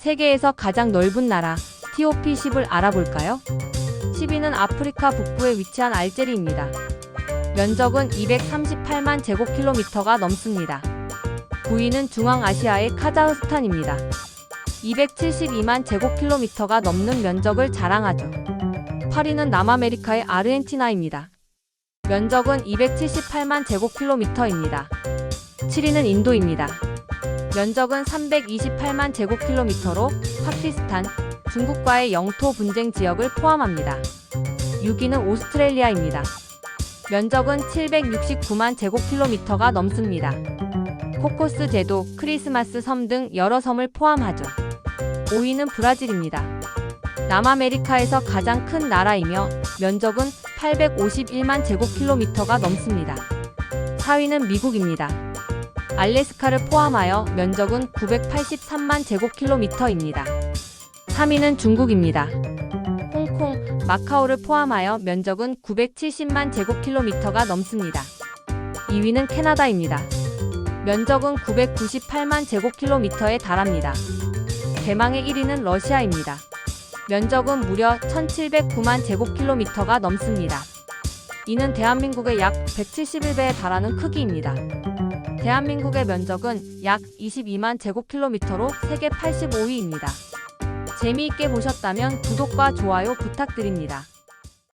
세계에서 가장 넓은 나라 TOP 10을 알아볼까요? 10위는 아프리카 북부에 위치한 알제리입니다. 면적은 238만 제곱킬로미터가 넘습니다. 9위는 중앙아시아의 카자흐스탄입니다. 272만 제곱킬로미터가 넘는 면적을 자랑하죠. 8위는 남아메리카의 아르헨티나입니다. 면적은 278만 제곱킬로미터입니다. 7위는 인도입니다. 면적은 328만 제곱킬로미터로 파키스탄, 중국과의 영토 분쟁 지역을 포함합니다. 6위는 오스트레일리아입니다. 면적은 769만 제곱킬로미터가 넘습니다. 코코스 제도, 크리스마스 섬 등 여러 섬을 포함하죠. 5위는 브라질입니다. 남아메리카에서 가장 큰 나라이며 면적은 851만 제곱킬로미터가 넘습니다. 4위는 미국입니다. 알래스카를 포함하여 면적은 983만 제곱킬로미터입니다. 3위는 중국입니다. 홍콩, 마카오를 포함하여 면적은 970만 제곱킬로미터가 넘습니다. 2위는 캐나다입니다. 면적은 998만 제곱킬로미터에 달합니다. 대망의 1위는 러시아입니다. 면적은 무려 1709만 제곱킬로미터가 넘습니다. 이는 대한민국의 약 171배에 달하는 크기입니다. 대한민국의 면적은 약 22만 제곱킬로미터로 세계 85위입니다. 재미있게 보셨다면 구독과 좋아요 부탁드립니다.